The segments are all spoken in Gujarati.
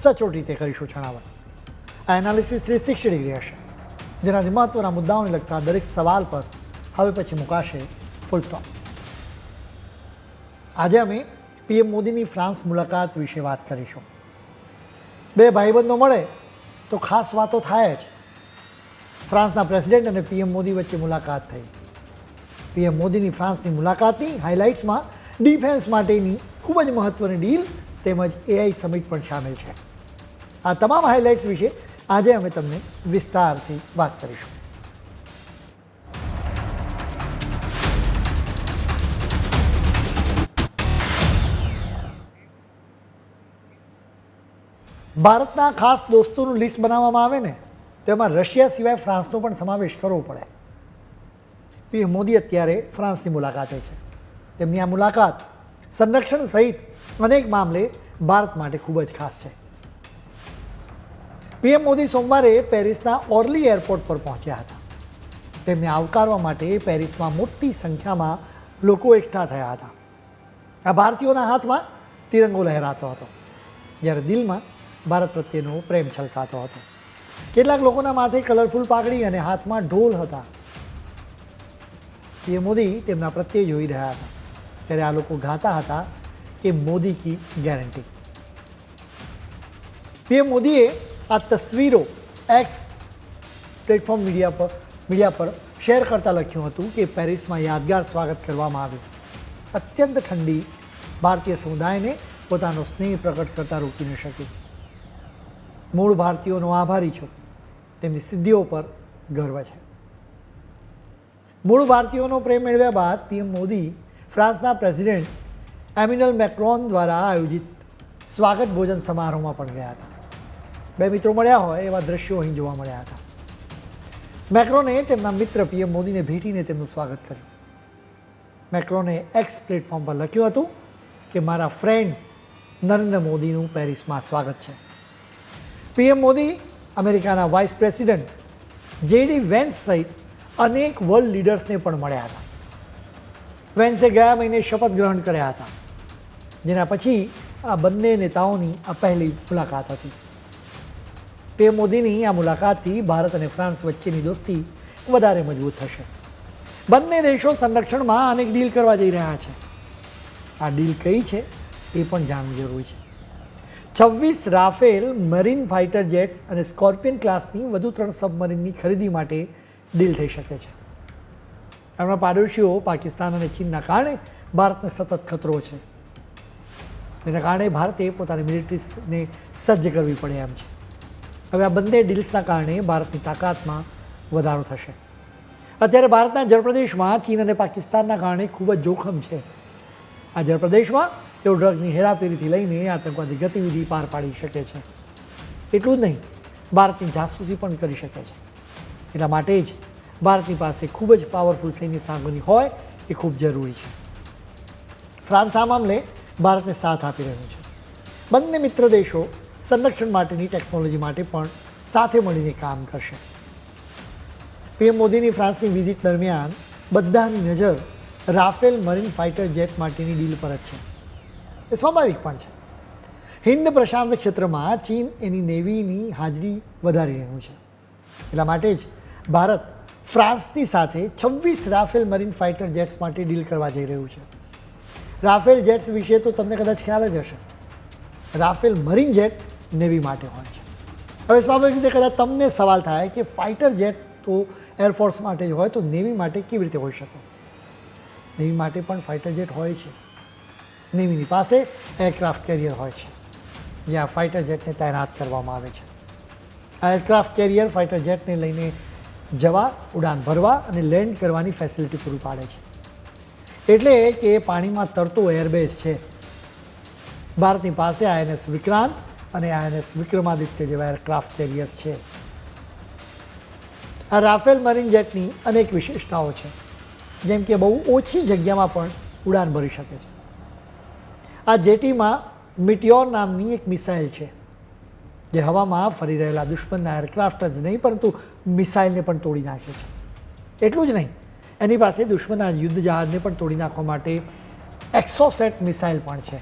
સચોટ રીતે કરીશું છણાવટ આ એનાલિસિસ થ્રી સિક્સટી ડિગ્રી હશે. જેનાથી મહત્ત્વના મુદ્દાઓને લગતા દરેક સવાલ પર હવે પછી મુકાશે ફૂલ સ્ટોપ આજે અમે પીએમ મોદીની ફ્રાન્સ મુલાકાત વિશે વાત કરીશું. બે ભાઈબંધો મળે તો ખાસ વાતો થાય જ. ફ્રાન્સના પ્રેસિડેન્ટ અને પીએમ મોદી વચ્ચે મુલાકાત થઈ. પીએમ મોદીની ફ્રાન્સની મુલાકાતની હાઇલાઇટ્સમાં ડિફેન્સ માટેની ખૂબ જ મહત્ત્વની ડીલ તેમજ એઆઈ સમિટ પણ સામેલ છે. આ તમામ હાઇલાઇટ્સ વિશે આજે અમે તમને વિસ્તારથી વાત કરીશું. ભારતના ખાસ દોસ્તોનું લિસ્ટ બનાવવામાં આવે ને, તો એમાં રશિયા સિવાય ફ્રાન્સનો પણ સમાવેશ કરવો પડે. પીએમ મોદી અત્યારે ફ્રાન્સની મુલાકાતે છે. તેમની આ મુલાકાત સંરક્ષણ સહિત અનેક મામલે ભારત માટે ખૂબ જ ખાસ છે. પીએમ મોદી સોમવારે પેરિસના ઓર્લી એરપોર્ટ પર પહોંચ્યા હતા. તેમને આવકારવા માટે પેરિસમાં મોટી સંખ્યામાં લોકો એકઠા થયા હતા. આ ભારતીયોના હાથમાં તિરંગો લહેરાતો હતો. જ્યારે દિલમાં ભારત પ્રત્યેનો પ્રેમ છલકાતો હતો. કેટલાક લોકોના માથે કલરફુલ પાઘડી અને હાથમાં ઢોલ હતા. પીએમ મોદી તેમના પ્રત્યે જોઈ રહ્યા હતા. ત્યારે આ લોકો ગાતા હતા કે મોદી કી ગેરંટી. પીએમ મોદીએ આ તસવીરો એક્સ પ્લેટફોર્મ મીડિયા પર મીડિયા પર શેર કરતાં લખ્યું હતું કે પેરિસમાં યાદગાર સ્વાગત કરવામાં આવ્યું. અત્યંત ઠંડી, ભારતીય સમુદાયને પોતાનો સ્નેહ પ્રકટ કરતા રોકી ન શકી. મૂળ ભારતીયોનો આભારી છું. તેમની સિદ્ધિઓ પર ગર્વ છે. મૂળ ભારતીયોનો પ્રેમ મેળવ્યા બાદ પીએમ મોદી ફ્રાન્સના પ્રેસિડેન્ટ એમિનલ મેક્રોન દ્વારા આયોજિત સ્વાગત ભોજન સમારોહમાં પણ ગયા હતા. બે મિત્રો મળ્યા હોય, એવા દ્રશ્યો અહીં જોવા મળ્યા હતા. મેક્રોને તેમના મિત્ર પીએમ મોદીને ભેટીને તેમનું સ્વાગત કર્યું. મેક્રોને એક્સ પ્લેટફોર્મ પર લખ્યું હતું કે, મારા ફ્રેન્ડ નરેન્દ્ર મોદીનું પેરિસમાં સ્વાગત છે. પીએમ મોદી અમેરિકાના વાઇસ પ્રેસિડેન્ટ જેડી વેન્સ સહિત અનેક વર્લ્ડ લીડર્સને પણ મળ્યા હતા. વેન્સે ગયા મહિને શપથ ગ્રહણ કર્યા હતા, જેના પછી આ બંને નેતાઓની આ પહેલી મુલાકાત હતી. પીએમ મોદીની આ મુલાકાતથી ભારત અને ફ્રાન્સ વચ્ચેની દોસ્તી વધારે મજબૂત થશે. બંને દેશો સંરક્ષણમાં અનેક ડીલ કરવા જઈ રહ્યા છે. આ ડીલ કઈ છે એ પણ જાણવું જરૂરી છે. છવ્વીસ રાફેલ, મરીન ફાઇટર જેટ્સ અને સ્કોર્પિયન ક્લાસની વધુ ત્રણ સબમરીનની ખરીદી માટે ડીલ થઈ શકે છે. આપણા પાડોશીઓ પાકિસ્તાન અને ચીનના કારણે ભારતને સતત ખતરો છે. તેના કારણે ભારતે પોતાની મિલિટરીને સજ્જ કરવી પડે એમ છે. હવે આ બંને ડીલ્સના કારણે ભારતની તાકાતમાં વધારો થશે. અત્યારે ભારતના જળપ્રદેશમાં ચીન અને પાકિસ્તાનના કારણે ખૂબ જ જોખમ છે. આ જળપ્રદેશમાં તેઓ ડ્રગ્સની હેરાફેરીથી લઈને આતંકવાદી ગતિવિધિ પાર પાડી શકે છે. એટલું જ નહીં, ભારતની જાસૂસી પણ કરી શકે છે. એટલા માટે જ ભારતની પાસે ખૂબ જ પાવરફુલ સૈન્ય સાંગોની હોય એ ખૂબ જરૂરી છે. ફ્રાન્સ આ મામલે ભારતને સાથ આપી રહ્યું છે. બંને મિત્ર દેશો સંરક્ષણ માટેની ટેકનોલોજી માટે પણ સાથે મળીને કામ કરશે. પીએમ મોદીની ફ્રાન્સની વિઝિટ દરમિયાન બધાની નજર રાફેલ મરીન ફાઇટર જેટ માટેની ડીલ પર જ છે. એ સ્વાભાવિક પણ છે. હિન્દ પ્રશાંત ક્ષેત્રમાં ચીન એની નેવીની હાજરી વધારી રહ્યું છે. એટલા માટે જ ભારત ફ્રાન્સની સાથે છવ્વીસ રાફેલ મરીન ફાઇટર જેટ્સ માટે ડીલ કરવા જઈ રહ્યું છે. રાફેલ જેટ્સ વિશે તો તમને કદાચ ખ્યાલ જ હશે. રાફેલ મરીન જેટ નેવી માટે હોય છે. હવે સ્વાભાવિક રીતે કદાચ તમને સવાલ થાય કે ફાઇટર જેટ તો એરફોર્સ માટે જ હોય, તો નેવી માટે કેવી રીતે હોઈ શકે? નેવી માટે પણ ફાઇટર જેટ હોય છે. નેવીની પાસે એરક્રાફ્ટ કેરિયર હોય છે. જ્યાં ફાઇટર જેટને તૈનાત કરવામાં આવે છે. આ એરક્રાફ્ટ કેરિયર ફાઇટર જેટને લઈને જવા, ઉડાન ભરવા અને લેન્ડ કરવાની ફેસિલિટી પૂરી પાડે છે. એટલે કે પાણીમાં તરતો એરબેઝ છે. ભારતની પાસે આઈએનએસ વિક્રાંત અને આઈએનએસ વિક્રમાદિત્ય જેવા એરક્રાફ્ટ કેરિયર્સ છે. આ રાફેલ મરીન જેટની અનેક વિશેષતાઓ છે, જેમ કે બહુ ઓછી જગ્યામાં પણ ઉડાન ભરી શકે છે. આ જેટીમાં મિટિયોર નામની એક મિસાઇલ છે, જે હવામાં ફરી રહેલા દુશ્મનના એરક્રાફ્ટ જ નહીં, પરંતુ મિસાઇલને પણ તોડી નાખે છે. એટલું જ નહીં, એની પાસે દુશ્મનના યુદ્ધ જહાજને પણ તોડી નાખવા માટે એક્સોસેટ મિસાઇલ પણ છે.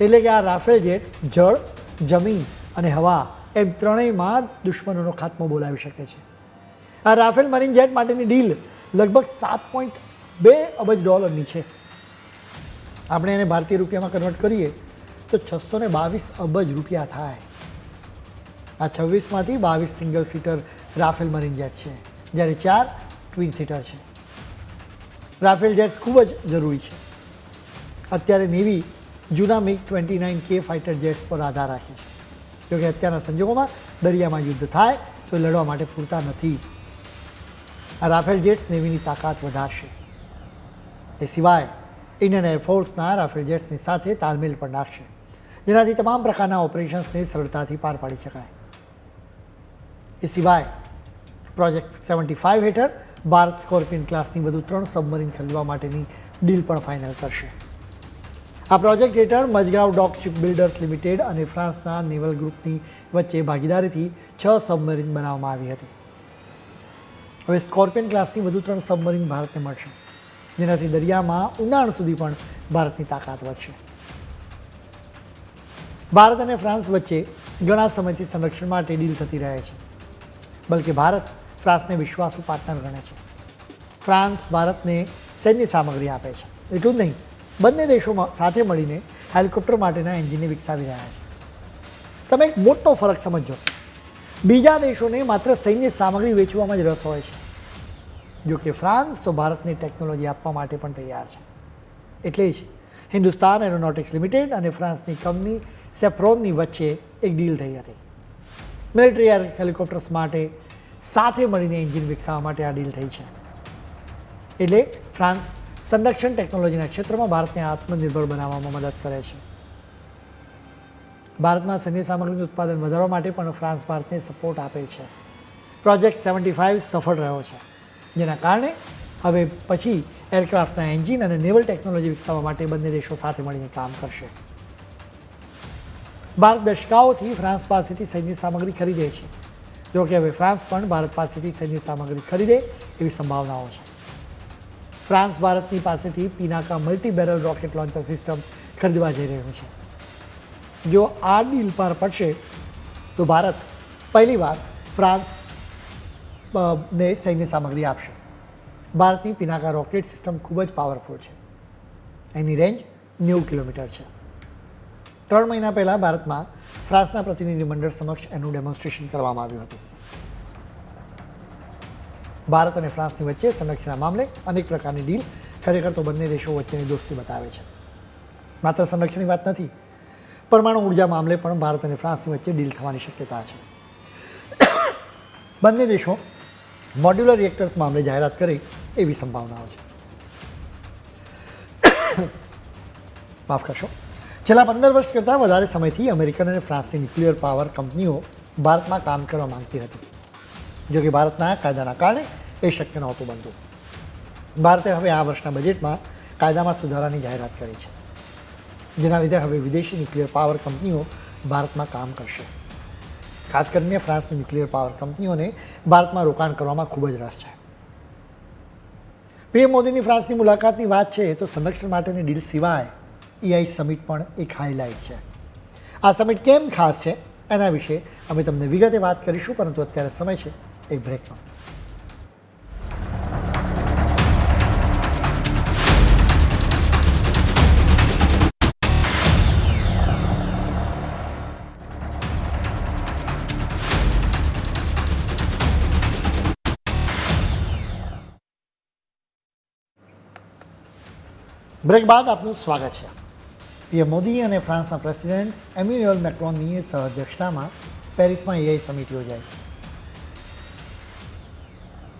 એટલે કે આ રાફેલ જેટ, જળ, જમીન અને હવા એમ ત્રણેયમાં દુશ્મનોનો ખાત્મો બોલાવી શકે છે. આ રાફેલ મરીન જેટ માટેની ડીલ લગભગ સાત પોઈન્ટ બે અબજ ડોલરની છે. આપણે એને ભારતીય રૂપિયામાં કન્વર્ટ કરીએ તો છસો ને બાવીસ અબજ રૂપિયા થાય. આ છવ્વીસમાંથી બાવીસ single seater Rafale marine jet છે, જ્યારે ચાર ટ્વિન સીટર છે. રાફેલ જેટ્સ ખૂબ જ જરૂરી છે. અત્યારે નેવી જૂના MiG twenty nine K fighter jets પર આધાર રાખે છે. જોકે અત્યારના સંજોગોમાં દરિયામાં યુદ્ધ થાય, તો લડવા માટે પૂરતા નથી. આ રાફેલ જેટ્સ નેવીની તાકાત વધારશે. એ સિવાય, ઇન્ડિયન એરફોર્સના રાફેલ જેટ્સની સાથે તાલમેલ પણ રાખશે. જેનાથી તમામ પ્રકારના ઓપરેશન્સને સરળતાથી પાર પાડી શકાય. એ સિવાય, પ્રોજેક્ટ સેવન્ટી ફાઇવ હેઠળ ભારત સ્કોર્પિયન ક્લાસની વધુ ત્રણ સબમરીન ખરીદવા માટેની ડીલ પણ ફાઇનલ કરશે. આ પ્રોજેક્ટ હેઠળ મજગાંવ ડોક બિલ્ડર્સ લિમિટેડ અને ફ્રાન્સના નેવલ ગ્રુપની વચ્ચે ભાગીદારીથી છ સબમરીન બનાવવામાં આવી હતી. હવે સ્કોર્પિયન ક્લાસની વધુ ત્રણ સબમરીન ભારતને મળશે, જેનાથી દરિયામાં ઊંડાણ સુધી પણ ભારતની તાકાત વધશે. ભારત અને ફ્રાન્સ વચ્ચે ઘણા સમયથી સંરક્ષણ માટે ડીલ થતી રહે છે, બલકે ભારત ફ્રાન્સને વિશ્વાસુ પાર્ટનર ગણે છે. ફ્રાન્સ ભારતને સૈન્ય સામગ્રી આપે છે, એટલું જ નહીં બંને દેશોમાં સાથે મળીને હેલિકોપ્ટર માટેના એન્જિનને વિકસાવી રહ્યા છે. તમે એક મોટો ફરક સમજો. બીજા દેશોને માત્ર સૈન્ય સામગ્રી વેચવામાં જ રસ હોય છે. જો કે ફ્રાન્સ તો ભારતને ટેકનોલોજી આપવા માટે પણ તૈયાર છે. એટલે જ હિન્દુસ્તાન એરોનોટિક્સ લિમિટેડ અને ફ્રાન્સની કંપની સેફ્રોનની વચ્ચે એક ડીલ થઈ હતી. મિલિટરી હેલિકોપ્ટર્સ માટે સાથે મળીને એન્જિન વિકસાવવા માટે આ ડીલ થઈ છે. એટલે ફ્રાન્સ સંરક્ષણ ટેકનોલોજીના ક્ષેત્રમાં ભારતને આત્મનિર્ભર બનાવવામાં મદદ કરે છે. ભારતમાં સૈન્ય સામગ્રીનું ઉત્પાદન વધારવા માટે પણ ફ્રાન્સ ભારતને સપોર્ટ આપે છે. પ્રોજેક્ટ સેવન્ટી ફાઇવ સફળ રહ્યો છે. જેના કારણે હવે પછી એરક્રાફ્ટના એન્જિન અને નેવલ ટેકનોલોજી વિકસાવવા માટે બંને દેશો સાથે મળીને કામ કરશે. ભારત દશકાઓથી ફ્રાન્સ પાસેથી સૈન્ય સામગ્રી ખરીદે છે. જોકે હવે ફ્રાન્સ પણ ભારત પાસેથી સૈન્ય સામગ્રી ખરીદે એવી સંભાવનાઓ છે. ફ્રાન્સ ભારતની પાસેથી Pinaka multi barrel rocket launcher system ખરીદવા જઈ રહ્યું છે. જો આ ડીલ પાર પડશે તો ભારત પહેલીવાર ફ્રાન્સ અ, ને સૈન્ય સામગ્રી આપશે. ભારતની પિનાકા રોકેટ સિસ્ટમ ખૂબ જ પાવરફુલ છે. એની રેન્જ નેવું કિલોમીટર છે. ત્રણ મહિના પહેલાં ભારતમાં ફ્રાન્સના પ્રતિનિધિમંડળ સમક્ષ એનું ડેમોન્સ્ટ્રેશન કરવામાં આવ્યું હતું. ભારત અને ફ્રાન્સની વચ્ચે સંરક્ષણના મામલે અનેક પ્રકારની ડીલ ખરેખર તો બંને દેશો વચ્ચેની દોસ્તી બતાવે છે. માત્ર સંરક્ષણની વાત નથી, પરમાણુ ઊર્જા મામલે પણ ભારત અને ફ્રાન્સની વચ્ચે ડીલ થવાની શક્યતા છે. બંને દેશો મોડ્યુલર રિએક્ટર્સ મામલે જાહેરાત કરે એવી સંભાવનાઓ છે. માફ કરશો. છેલ્લા પંદર વર્ષ કરતાં વધારે સમયથી અમેરિકન અને ફ્રાન્સની ન્યુક્લિયર પાવર કંપનીઓ ભારતમાં કામ કરવા માંગતી હતી. જો કે ભારતના કાયદાના કારણે એ શક્ય નહોતું બનતું. ભારતે હવે આ વર્ષના બજેટમાં કાયદામાં સુધારાની જાહેરાત કરી છે, જેના લીધે હવે વિદેશી ન્યુક્લિયર પાવર કંપનીઓ ભારતમાં કામ કરશે. ખાસ કરીને ફ્રાન્સની ન્યુક્લિયર પાવર કંપનીઓને ભારતમાં રોકાણ કરવામાં ખૂબ જ રસ છે. પીએમ મોદીની ફ્રાન્સની મુલાકાતની વાત છે તો સંરક્ષણ માટેની ડીલ સિવાય એઆઈ સમિટ પણ એક હાઇલાઇટ છે. આ સમિટ કેમ ખાસ છે એના વિશે અમે તમને વિગતે વાત કરીશું, પરંતુ અત્યારે સમય છે. એક બ્રેકનો બ્રેક બાદ આપનું સ્વાગત છે. પીએમ મોદી અને ફ્રાન્સના પ્રેસિડેન્ટ એમ્યુઅલ મેક્રોનની સહઅધ્યક્ષતામાં પેરિસમાં એઆઈ સમિટ યોજાઈ.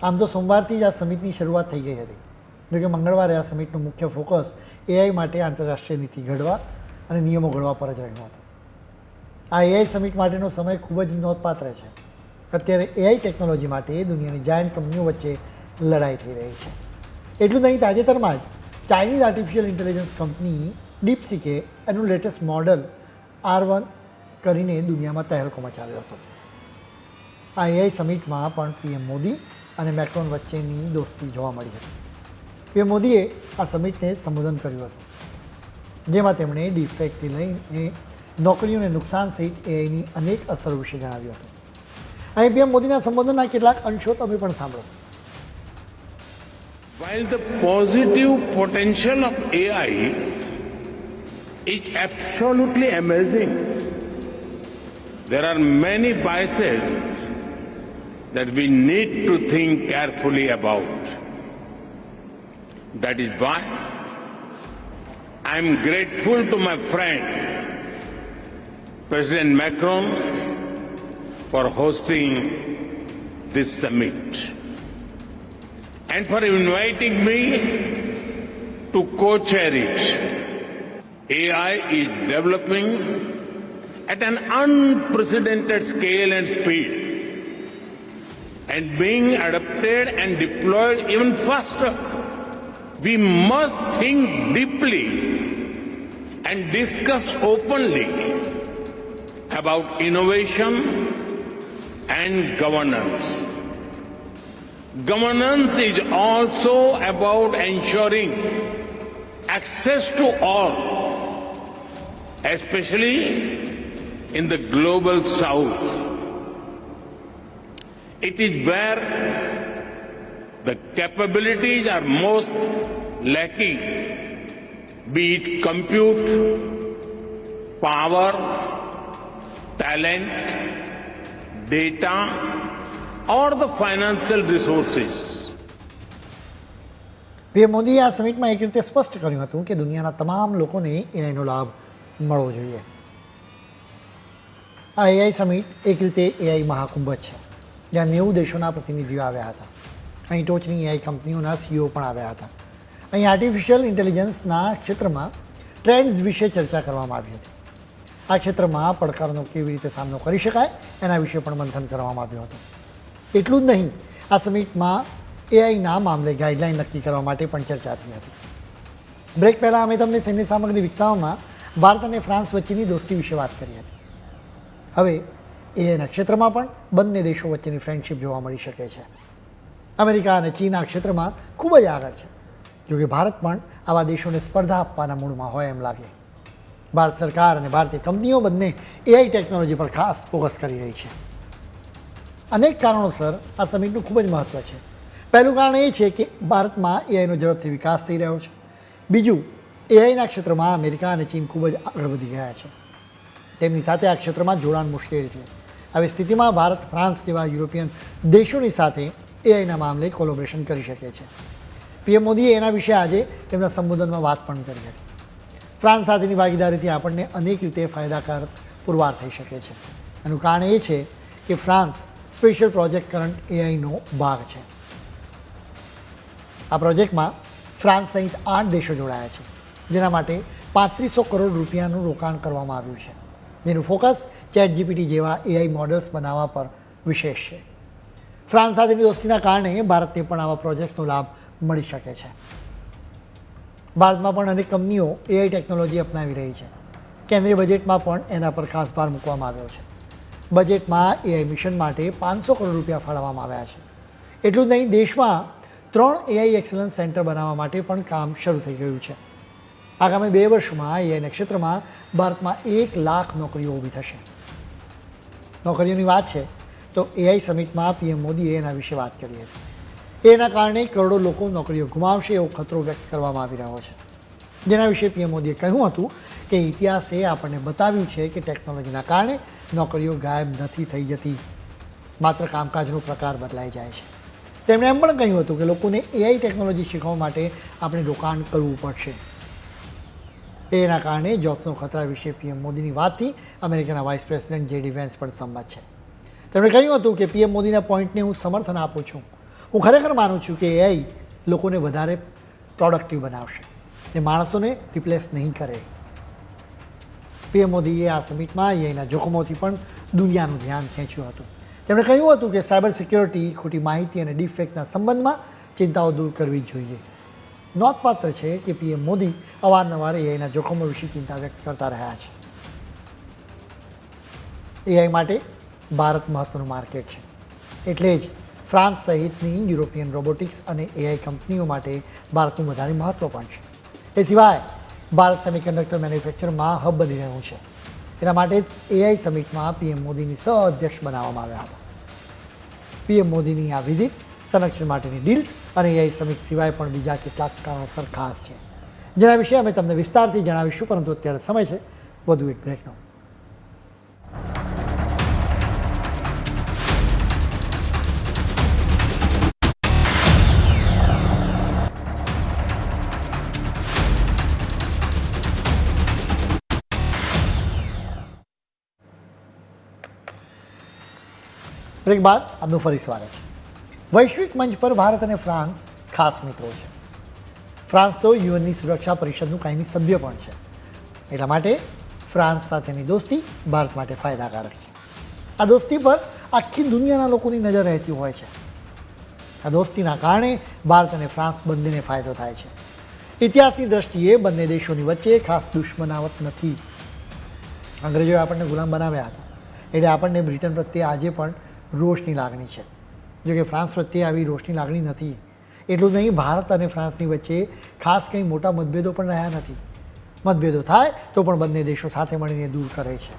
આમ તો સોમવારથી જ આ સમિટની શરૂઆત થઈ ગઈ હતી. જોકે મંગળવારે આ સમિટનું મુખ્ય ફોકસ એઆઈ માટે આંતરરાષ્ટ્રીય નીતિ ઘડવા અને નિયમો ઘડવા પર જ રહ્યો હતો. આ એઆઈ સમિટ માટેનો સમય ખૂબ જ નોંધપાત્ર છે. અત્યારે એઆઈ ટેકનોલોજી માટે દુનિયાની જાયન્ટ કંપનીઓ વચ્ચે લડાઈ થઈ રહી છે. એટલું નહીં, તાજેતરમાં જ ચાઇનીઝ આર્ટિફિશિયલ ઇન્ટેલિજન્સ કંપની ડીપસીકે એનું લેટેસ્ટ મોડલ આર વન કરીને દુનિયામાં તહેલકો મચાવ્યો હતો. આ એઆઈ સમિટમાં પણ પીએમ મોદી અને મેક્રોન વચ્ચેની દોસ્તી જોવા મળી હતી. પીએમ મોદીએ આ સમિટને સંબોધન કર્યું હતું જેમાં તેમણે ડીફેક્ટથી લઈને નોકરીઓને નુકસાન સહિત એઆઈની અનેક અસરો વિશે જણાવ્યું હતું. અહીં પીએમ મોદીના સંબોધનના કેટલાક અંશો તમે પણ સાંભળો. While the positive potential of AI is absolutely amazing, there are many biases that we need to think carefully about. That is why I am grateful to my friend, President Macron, for hosting this summit and for inviting me to co-chair it. AI is developing at an unprecedented scale and speed and being adapted and deployed even faster. We must think deeply and discuss openly about innovation and governance. Governance is also about ensuring access to all, especially in the global south. It is where the capabilities are most lacking, be it compute, power, talent, data, or the financial resources. PM મોદીએ આ સમિટમાં એક રીતે સ્પષ્ટ કર્યું હતું કે દુનિયાના તમામ લોકોને એઆઈનો લાભ મળવો જોઈએ આ એઆઈ સમિટ એક રીતે એઆઈ મહાકુંભ છે જ્યાં નેવું દેશોના પ્રતિનિધિઓ આવ્યા હતા. અહીં ટોચની એઆઈ કંપનીઓના સીઈઓ પણ આવ્યા હતા. અહીં આર્ટિફિશિયલ ઇન્ટેલિજન્સના ક્ષેત્રમાં ટ્રેન્ડ્સ વિશે ચર્ચા કરવામાં આવી હતી. આ ક્ષેત્રમાં પડકારોનો કેવી રીતે સામનો કરી શકાય એના વિશે પણ મંથન કરવામાં આવ્યું હતું. એટલું જ નહીં, આ સમિટમાં એઆઈના મામલે ગાઈડલાઈન નક્કી કરવા માટે પણ ચર્ચા થઈ હતી. બ્રેક પહેલાં અમે તમને સૈન્ય સામગ્રી વિકસાવવામાં ભારત અને ફ્રાન્સ વચ્ચેની દોસ્તી વિશે વાત કરી હતી. હવે એઆઈના ક્ષેત્રમાં પણ બંને દેશો વચ્ચેની ફ્રેન્ડશિપ જોવા મળી શકે છે. અમેરિકા અને ચીનના ક્ષેત્રમાં ખૂબ જ આગળ છે. જોકે ભારત પણ આવા દેશોને સ્પર્ધા આપવાના મૂડમાં હોય એમ લાગે. ભારત સરકાર અને ભારતીય કંપનીઓ બંને એઆઈ ટેકનોલોજી પર ખાસ ફોકસ કરી રહી છે. અનેક કારણોસર આ સમિટનું ખૂબ જ મહત્ત્વ છે. પહેલું કારણ એ છે કે ભારતમાં એઆઈનો ઝડપથી વિકાસ થઈ રહ્યો છે. બીજું એઆઈના ક્ષેત્રમાં અમેરિકા અને ચીન ખૂબ જ આગળ વધી ગયા છે. તેમની સાથે આ ક્ષેત્રમાં જોડાણ મુશ્કેલ છે. આવી સ્થિતિમાં ભારત ફ્રાન્સ જેવા યુરોપિયન દેશોની સાથે એઆઈના મામલે કોલોબરેશન કરી શકે છે. પીએમ મોદીએ એના વિશે આજે તેમના સંબોધનમાં વાત પણ કરી હતી. ફ્રાન્સ સાથેની ભાગીદારીથી આપણને અનેક રીતે ફાયદાકાર પુરવાર થઈ શકે છે. એનું કારણ એ છે કે ફ્રાન્સ સ્પેશિયલ પ્રોજેક્ટ કરંટ એઆઈનો ભાગ છે. આ પ્રોજેક્ટમાં ફ્રાન્સ સહિત આઠ દેશો જોડાયા છે. જેના માટે પાંત્રીસો કરોડ રૂપિયાનું રોકાણ કરવામાં આવ્યું છે. જેનું ફોકસ ચેટ જીપીટી જેવા એઆઈ મોડલ્સ બનાવવા પર વિશેષ છે. ફ્રાન્સ સાથેની દોસ્તીના કારણે ભારતને પણ આવા પ્રોજેક્ટ્સનો લાભ મળી શકે છે. ભારતમાં પણ અનેક કંપનીઓ એઆઈ ટેકનોલોજી અપનાવી રહી છે. કેન્દ્રીય બજેટમાં પણ એના પર ખાસ ભાર મૂકવામાં આવ્યો છે. બજેટમાં એઆઈ મિશન માટે પાંચસો કરોડ રૂપિયા ફાળવવામાં આવ્યા છે. એટલું જ નહીં, દેશમાં ત્રણ એઆઈ એક્સલન્સ સેન્ટર બનાવવા માટે પણ કામ શરૂ થઈ ગયું છે. આગામી બે વર્ષમાં એઆઈના ક્ષેત્રમાં ભારતમાં એક લાખ નોકરીઓ ઊભી થશે. નોકરીઓની વાત છે, તો એઆઈ સમિટમાં પીએમ મોદીએ એના વિશે વાત કરી હતી. એના કારણે કરોડો લોકો નોકરીઓ ગુમાવશે એવો ખતરો વ્યક્ત કરવામાં આવી રહ્યો છે. જેના વિશે પીએમ મોદીએ કહ્યું હતું કે ઇતિહાસે આપણને બતાવ્યું છે કે ટેકનોલોજીના કારણે નોકરીઓ ગાયબ નથી થઈ જતી. માત્ર કામકાજનો પ્રકાર બદલાઈ જાય છે. તેમણે એમ પણ કહ્યું હતું કે લોકોને એઆઈ ટેકનોલોજી શીખવા માટે આપણે રોકાણ કરવું પડશે. એના કારણે જોબ્સનો ખતરા વિશે પીએમ મોદીની વાતથી અમેરિકાના વાઇસ પ્રેસિડેન્ટ જેડી વેન્સ પણ સંમત છે. તેમણે કહ્યું હતું કે પીએમ મોદીના પોઈન્ટને હું સમર્થન આપું છું. હું ખરેખર માનું છું કે એઆઈ લોકોને વધારે પ્રોડક્ટિવ બનાવશે. એ માણસોને રિપ્લેસ નહીં કરે. પીએમ મોદીએ આ સમિટમાં એઆઈના જોખમોથી પણ દુનિયાનું ધ્યાન ખેંચ્યું હતું. તેમણે કહ્યું હતું કે સાયબર સિક્યોરિટી, ખોટી માહિતી અને ડિફેક્ટના સંબંધમાં ચિંતાઓ દૂર કરવી જોઈએ. નોંધપાત્ર છે કે પીએમ મોદી અવારનવાર એઆઈના જોખમો વિશે ચિંતા વ્યક્ત કરતા રહ્યા છે. એઆઈ માટે ભારત મહત્વનું માર્કેટ છે. એટલે જ ફ્રાન્સ સહિતની યુરોપિયન રોબોટિક્સ અને એઆઈ કંપનીઓ માટે ભારતનું વધારે મહત્વ પણ છે. એ સિવાય ભારત સેમિકન્ડક્ટર મેન્યુફેક્ચરમાં હબ બની રહ્યું છે. એના માટે એઆઈ સમિટમાં પીએમ મોદીની સહ અધ્યક્ષ બનાવવામાં આવ્યા હતા. પીએમ મોદીની આ વિઝિટ સંરક્ષણ માટેની ડીલ્સ અને એઆઈ સમિટ સિવાય પણ બીજા કેટલાક કારણોસર ખાસ છે. જેના વિશે અમે તમને વિસ્તારથી જણાવીશું, પરંતુ અત્યારે સમય છે. વધુ એક બ્રેકનો બ્રેક બાદ આપનું ફરી સ્વાગત છે. વૈશ્વિક મંચ પર ભારત અને ફ્રાન્સ ખાસ મિત્રો છે. ફ્રાન્સ તો યુએનની સુરક્ષા પરિષદનું કાયમી સભ્ય પણ છે. એટલા માટે ફ્રાન્સ સાથેની દોસ્તી ભારત માટે ફાયદાકારક છે. આ દોસ્તી પર આખી દુનિયાના લોકોની નજર રહેતી હોય છે. આ દોસ્તીના કારણે ભારત અને ફ્રાન્સ બંનેને ફાયદો થાય છે. ઇતિહાસની દ્રષ્ટિએ બંને દેશોની વચ્ચે ખાસ દુશ્મનાવત નથી. અંગ્રેજોએ આપણને ગુલામ બનાવ્યા હતા. એટલે આપણને બ્રિટન પ્રત્યે આજે પણ રોષની લાગણી છે. જો કે ફ્રાન્સ પ્રત્યે આવી રોષની લાગણી નથી. એટલું નહીં, ભારત અને ફ્રાન્સની વચ્ચે ખાસ કંઈ મોટા મતભેદો પણ રહ્યા નથી. મતભેદો થાય તો પણ બંને દેશો સાથે મળીને દૂર કરે છે.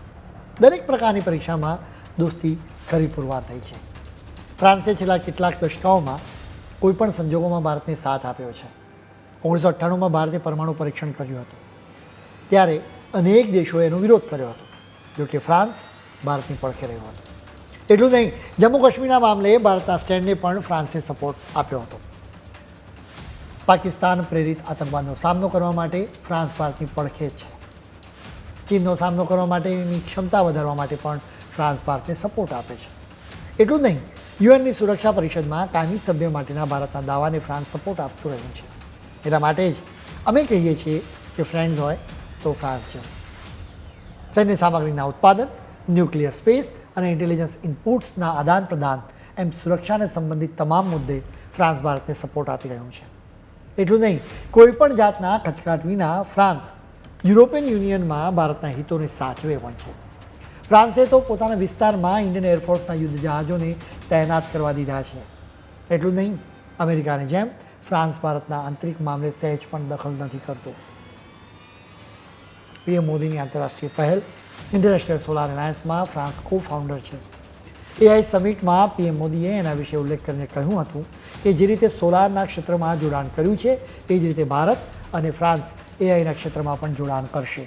દરેક પ્રકારની પરીક્ષામાં દોસ્તી ખરી પુરવાર થઈ છે. ફ્રાન્સે છેલ્લા કેટલાક દશકાઓમાં કોઈપણ સંજોગોમાં ભારતને સાથ આપ્યો છે. ઓગણીસો અઠ્ઠાણુંમાં ભારતે પરમાણુ પરીક્ષણ કર્યું હતું. ત્યારે અનેક દેશોએ એનો વિરોધ કર્યો હતો. જો કે ફ્રાન્સ ભારતની પડખે રહ્યો હતો. એટલું નહીં, જમ્મુ કાશ્મીરના મામલે ભારતના સ્ટેન્ડને પણ ફ્રાન્સે સપોર્ટ આપ્યો હતો. પાકિસ્તાન પ્રેરિત આતંકવાદનો સામનો કરવા માટે ફ્રાન્સ ભારતની પડખે છે. ચીનનો સામનો કરવા માટેની ક્ષમતા વધારવા માટે પણ ફ્રાન્સ ભારતને સપોર્ટ આપે છે. એટલું જ નહીં, યુએનની સુરક્ષા પરિષદમાં કાયમી સભ્ય માટેના ભારતના દાવાને ફ્રાન્સ સપોર્ટ આપતું રહ્યું છે. એટલા માટે જ અમે કહીએ છીએ કે ફ્રેન્ડ્સ હોય તો ફ્રાન્સ છે સૈન્ય સામગ્રીના ઉત્પાદન ન્યુક્લિયર સ્પેસ અને ઇન્ટેલિજન્સ ઇનપુટ્સના આદાન પ્રદાન એમ સુરક્ષાને સંબંધિત તમામ મુદ્દે ફ્રાન્સ ભારતને સપોર્ટ આપી રહ્યું છે. એટલું નહીં કોઈપણ જાતના ખચકાટ વિના ફ્રાન્સ યુરોપિયન યુનિયનમાં ભારતના હિતોને સાચવે પણ છે. ફ્રાન્સે તો પોતાના વિસ્તારમાં ઇન્ડિયન એરફોર્સના યુદ્ધ જહાજોને તૈનાત કરવા દીધા છે. એટલું નહીં, અમેરિકાની જેમ ફ્રાન્સ ભારતના આંતરિક મામલે સહેજ પણ દખલ નથી કરતો. પીએમ મોદીની આંતરરાષ્ટ્રીય પહેલ ઇન્ટરનેશનલ સોલાર એલાયન્સમાં ફ્રાન્સ કો ફાઉન્ડર છે એઆઈ સમિટમાં પીએમ મોદીએ એના વિશે ઉલ્લેખ કરીને કહ્યું હતું કે જે રીતે સોલારના ક્ષેત્રમાં જોડાણ કર્યું છે એ જ રીતે ભારત અને ફ્રાન્સ એઆઈના ક્ષેત્રમાં પણ જોડાણ કરશે.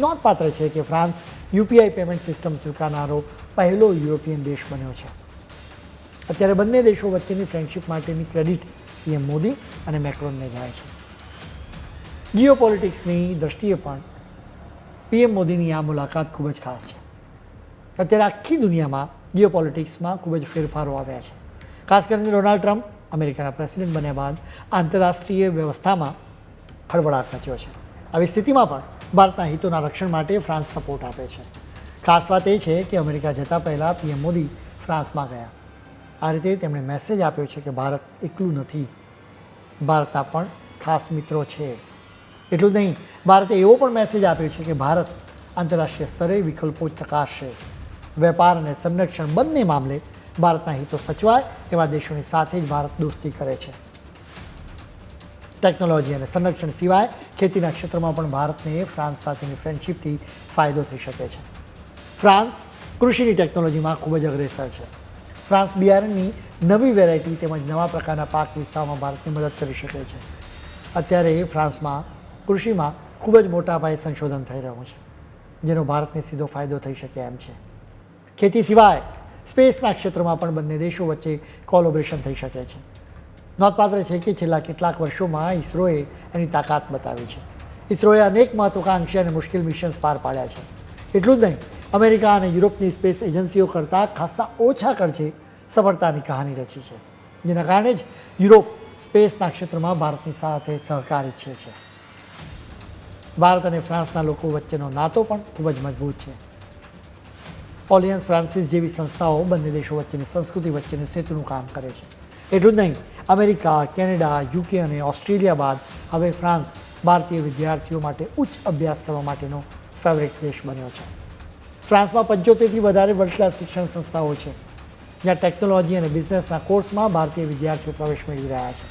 નોંધપાત્ર છે કે ફ્રાન્સ યુપીઆઈ પેમેન્ટ સિસ્ટમ સ્વીકારનારો પહેલો યુરોપિયન દેશ બન્યો છે. અત્યારે બંને દેશો વચ્ચેની ફ્રેન્ડશિપ માટેની ક્રેડિટ પીએમ મોદી અને મેક્રોનને જાય છે. જીઓ પોલિટિક્સની દ્રષ્ટિએ પણ પીએમ મોદીની આ મુલાકાત ખૂબ જ ખાસ છે. અત્યારે આખી દુનિયામાં જીઓ પોલિટિક્સમાં ખૂબ જ ફેરફારો આવ્યા છે. ખાસ કરીને ડોનાલ્ડ ટ્રમ્પ અમેરિકાના પ્રેસિડેન્ટ બન્યા બાદ આંતરરાષ્ટ્રીય વ્યવસ્થામાં ખળબળાટ મચ્યો છે. આવી સ્થિતિમાં પણ ભારતના હિતોના રક્ષણ માટે ફ્રાન્સ સપોર્ટ આપે છે. ખાસ વાત એ છે કે અમેરિકા જતાં પહેલાં પીએમ મોદી ફ્રાન્સમાં ગયા. આ રીતે તેમણે મેસેજ આપ્યો છે કે ભારત એકલું નથી. ભારતના પણ ખાસ મિત્રો છે. એટલું નહીં, ભારતે એવો પણ મેસેજ આપ્યો છે કે ભારત આંતરરાષ્ટ્રીય સ્તરે વિકલ્પો ચકાસશે વેપાર અને સંરક્ષણ બંને મામલે ભારતના હિતો સચવાય એવા દેશોની સાથે જ ભારત દોસ્તી કરે છે. ટેકનોલોજી અને સંરક્ષણ સિવાય ખેતીના ક્ષેત્રમાં પણ ભારતને ફ્રાન્સ સાથેની ફ્રેન્ડશિપથી ફાયદો થઈ શકે છે. ફ્રાન્સ કૃષિની ટેકનોલોજીમાં ખૂબ જ અગ્રેસર છે. ફ્રાન્સ બિયારણની નવી વેરાયટી તેમજ નવા પ્રકારના પાક વિકસાવવામાં ભારતની મદદ કરી શકે છે. અત્યારે ફ્રાન્સમાં કૃષિમાં ખૂબ જ મોટા પાયે સંશોધન થઈ રહ્યું છે, જેનો ભારતને સીધો ફાયદો થઈ શકે એમ છે. ખેતી સિવાય સ્પેસના ક્ષેત્રમાં પણ બંને દેશો વચ્ચે કોલોબરેશન થઈ શકે છે. નોંધપાત્ર છે કે છેલ્લા કેટલાક વર્ષોમાં ઇસરોએ એની તાકાત બતાવી છે. ઇસરોએ અનેક મહત્વાકાંક્ષી અને મુશ્કેલ મિશન્સ પાર પાડ્યા છે. એટલું જ નહીં, અમેરિકા અને યુરોપની સ્પેસ એજન્સીઓ કરતાં ખાસા ઓછા ખર્ચે સફળતાની કહાની રચી છે. જેના કારણે જ યુરોપ સ્પેસના ક્ષેત્રમાં ભારતની સાથે સહકાર છે. ભારત અને ફ્રાન્સના લોકો વચ્ચેનો નાતો પણ ખૂબ જ મજબૂત છે. ઓલિયન્સ ફ્રાન્સિસ જેવી સંસ્થાઓ બંને દેશો વચ્ચેની સંસ્કૃતિ વચ્ચેની સેતુનું કામ કરે છે. એટલું જ નહીં, અમેરિકા, કેનેડા, યુકે અને ઓસ્ટ્રેલિયા બાદ હવે ફ્રાન્સ ભારતીય વિદ્યાર્થીઓ માટે ઉચ્ચ અભ્યાસ કરવા માટેનો ફેવરેટ દેશ બન્યો છે. ફ્રાન્સમાં પંચોતેરથી વધારે વર્લ્ડ ક્લાસ શિક્ષણ સંસ્થાઓ છે. જ્યાં ટેકનોલોજી અને બિઝનેસના કોર્સમાં ભારતીય વિદ્યાર્થીઓ પ્રવેશ મેળવી રહ્યા છે.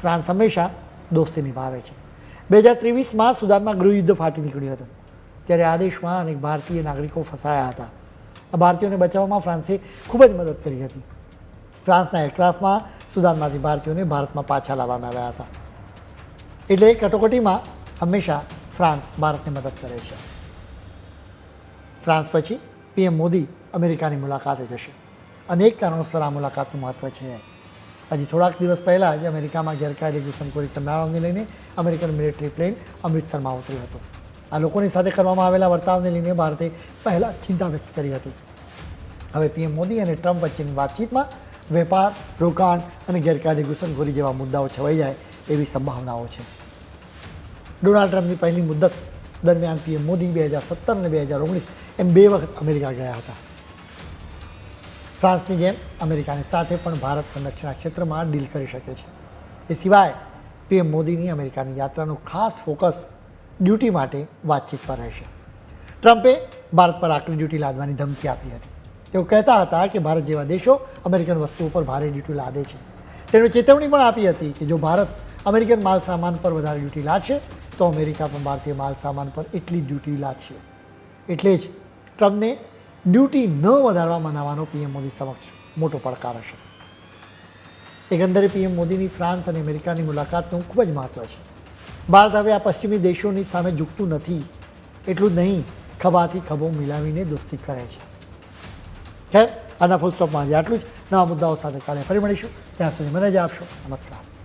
ફ્રાન્સ હંમેશા દોસ્તી નિભાવે છે. બે હજાર ત્રેવીસમાં સુદાનમાં ગૃહયુદ્ધ ફાટી નીકળ્યું હતું. ત્યારે આ દેશમાં અનેક ભારતીય નાગરિકો ફસાયા હતા. આ ભારતીયોને બચાવવામાં ફ્રાન્સે ખૂબ જ મદદ કરી હતી. ફ્રાન્સના એરક્રાફ્ટમાં સુદાનમાંથી ભારતીયોને ભારતમાં પાછા લાવવામાં આવ્યા હતા. એટલે કટોકટીમાં હંમેશા ફ્રાન્સ ભારતને મદદ કરે છે. ફ્રાન્સ પછી પીએમ મોદી અમેરિકાની મુલાકાતે જશે. અનેક કારણોસર આ મુલાકાતનું મહત્ત્વ છે. હજી થોડાક દિવસ પહેલાં જ અમેરિકામાં ગેરકાયદે ઘૂસણખોરી કરનારાઓને લઈને અમેરિકન મિલિટરી પ્લેન અમૃતસરમાં ઉતર્યું હતું. આ લોકોની સાથે કરવામાં આવેલા વર્તાવને લઈને ભારતે પહેલાં ચિંતા વ્યક્ત કરી હતી. હવે પીએમ મોદી અને ટ્રમ્પ વચ્ચેની વાતચીતમાં વેપાર, રોકાણ અને ગેરકાયદે ઘૂસણખોરી જેવા મુદ્દાઓ છવાઈ જાય એવી સંભાવનાઓ છે. ડોનાલ્ડ ટ્રમ્પની પહેલી મુદ્દત દરમિયાન પીએમ મોદી બે હજાર સત્તર અને બે હજાર ઓગણીસ એમ બે વખત અમેરિકા ગયા હતા. ફ્રાન્સની જેમ અમેરિકાની સાથે પણ ભારત સંરક્ષણના ક્ષેત્રમાં ડીલ કરી શકે છે. એ સિવાય પીએમ મોદીની અમેરિકાની યાત્રાનું ખાસ ફોકસ ડ્યુટી માટે વાતચીત પર રહેશે. ટ્રમ્પે ભારત પર આકરી ડ્યુટી લાદવાની ધમકી આપી હતી. તેઓ કહેતા હતા કે ભારત જેવા દેશો અમેરિકન વસ્તુઓ પર ભારે ડ્યુટી લાદે છે. તેમણે ચેતવણી પણ આપી હતી કે જો ભારત અમેરિકન માલ સામાન પર વધારે ડ્યુટી લાદશે, તો અમેરિકા પણ ભારતીય માલ સામાન પર એટલી ડ્યુટી લાદશે. એટલે જ ટ્રમ્પને ડ્યુટી ન વધારવા મનાવવાનો પીએમ મોદી સમક્ષ મોટો પડકાર હશે. એકંદરે પીએમ મોદીની ફ્રાન્સ અને અમેરિકાની મુલાકાતનું ખૂબ જ મહત્ત્વ છે. ભારત હવે આ પશ્ચિમી દેશોની સામે ઝૂકતું નથી, એટલું નહીં, ખભાથી ખભો મિલાવીને દોસ્તી કરે છે. ખેર, આના ફૂલ સ્ટોપમાં આજે આટલું જ. નવા મુદ્દાઓ સાથે કાલે ફરી મળીશું. ત્યાં સુધી મને જ આપશો. નમસ્કાર.